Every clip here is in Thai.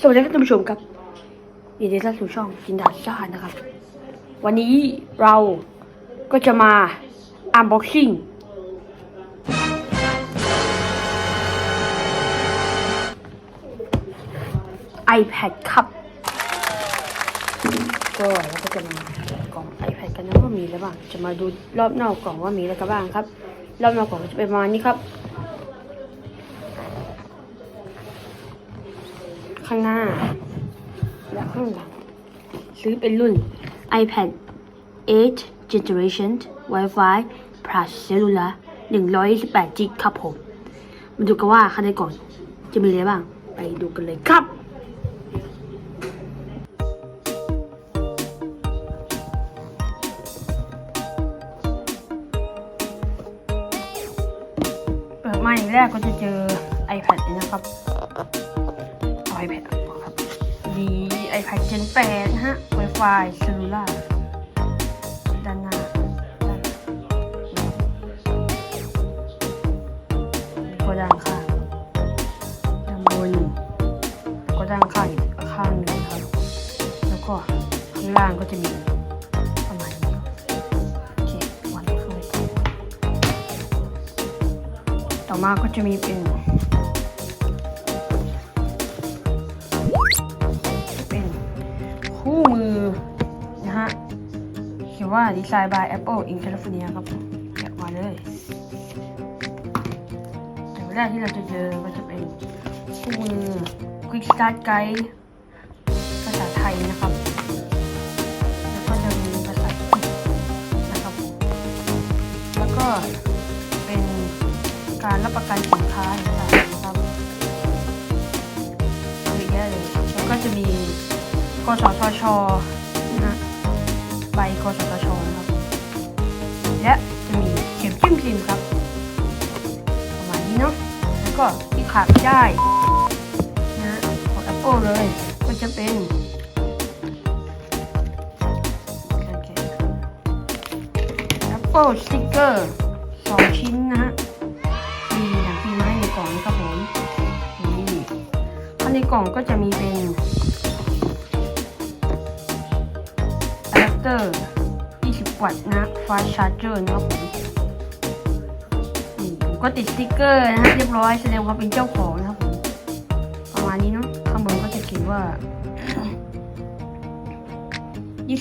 สวัสดีครับท่านผู้ชมครับยินดีต้อนรับสู่ช่องจินดาชานะครับ วันนี้เราก็จะมา unboxing iPad ครับก็เราก็จะมากล่อง iPad กันนะว่ามีอะไรบ้าง จะมาดูรอบนอกกล่องว่ามีอะไรกันบ้างครับ รอบนอกกล่องจะเป็นประมาณนี้ครับ ข้างหน้า และข้างหลัง ซื้อเป็นรุ่น iPad 8 Generation Wi-Fi Plus Cellular 128 g ครับผม มาดูกันว่าข้างในกล่องจะมีอะไรบ้าง ไปดูกันเลยครับเปิดมาอย่างแรกก็จะเจอ iPad นี่นะครับ iPad ออกครับมี iPad Gen 8นะฮะ Wi-Fi Cellular ด้านหน้าก็ด้านข้างด้านบนก็ด้านข้างอีกข้างหนึ่งครับ แล้วก็ข้างล่างก็จะมีประมาณนี้ครับโอเควางไว้ข้างในกล่อต่อมาก็จะมีเป็น ว่าดีไซน์ by Apple in California ครับผมแกะมาเลยแต่แรกที่เราจะเจอก็จะเป็นคู่มือ Quick Start Guide ภาษาไทยนะครับ แล้วก็จะมีภาษาอังกฤษนะครับ แล้วก็เป็นการรับประกันสินค้าต่างๆนะครับเยอะแยะเลยแล้วก็จะมีกสทช ใบกสทชนะครับและจะมีเข็มจิ้มซิมครับ ประมาณนี้เนาะแล้วก็ที่ขาดไม่ได้นะของ Apple เลยก็จะเป็นโอปเค Apple Sticker สองชิ้นนะฮะมีหนังฟิล์มมาให้ในกล่องนะครับผมนี่ข้างในกล่องก็จะมีเป็น เตอร์ 20 วัตต์นะฟาชาร์เจอร์นะครับผมนี่ผมก็ติดสติ๊กเกอร์นะฮะเรียบร้อยแสดงควาเป็นเจ้าของนะครับผมประมาณนี้เนาะข้างบนก็จะเขียนว่า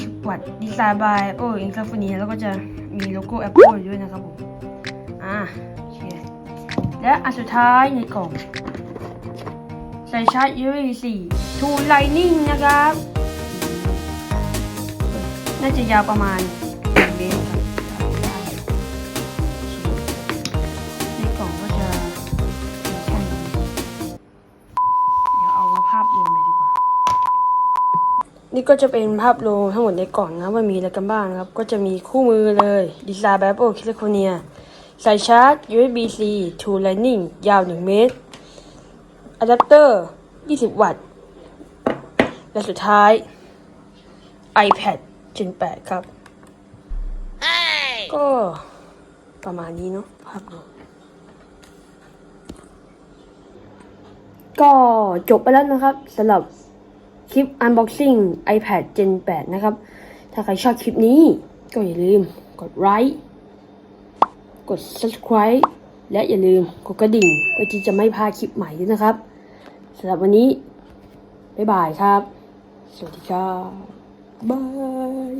20 วัตต์ดีไซน์ by Apple in California แล้วก็จะมีโลโก้ Apple ด้วยนะครับผม อ่าโอเคและอันสุดท้ายในกล่องใส่ชาร์จ USB 4 True Lightning นะครับ น่าจะยาวประมาณ1เมตรครับในกล่องก็จะมีแค่นี้เดี๋ยวเอามาภาพรวมเลยดีกว่า นี่ก็จะเป็นภาพรวมทั้งหมดในกล่องนะว่ามีอะไรกันบ้างนะครับ ก็จะมีคู่มือเลยดีไซน์แบบ Apple California สายชาร์จ USB-C True Lightning ยาว 1 เมตรอะแดปเตอร์ 20 วัตต์ และสุดท้าย iPad Gen 8ครับ ก็ประมาณนี้เนาะภาพรวมก็จบไปแล้วนะครับสำหรับคลิป unboxing iPad Gen 8 นะครับ ถ้าใครชอบคลิปนี้ ก็อย่าลืมกดไลค์กด subscribe และอย่าลืมกดกระดิ่งเพื่อที่จะไม่พลาดคลิปใหม่ด้วยนะครับสำหรับวันนี้ บ๊ายบายครับ สวัสดีครับ บาย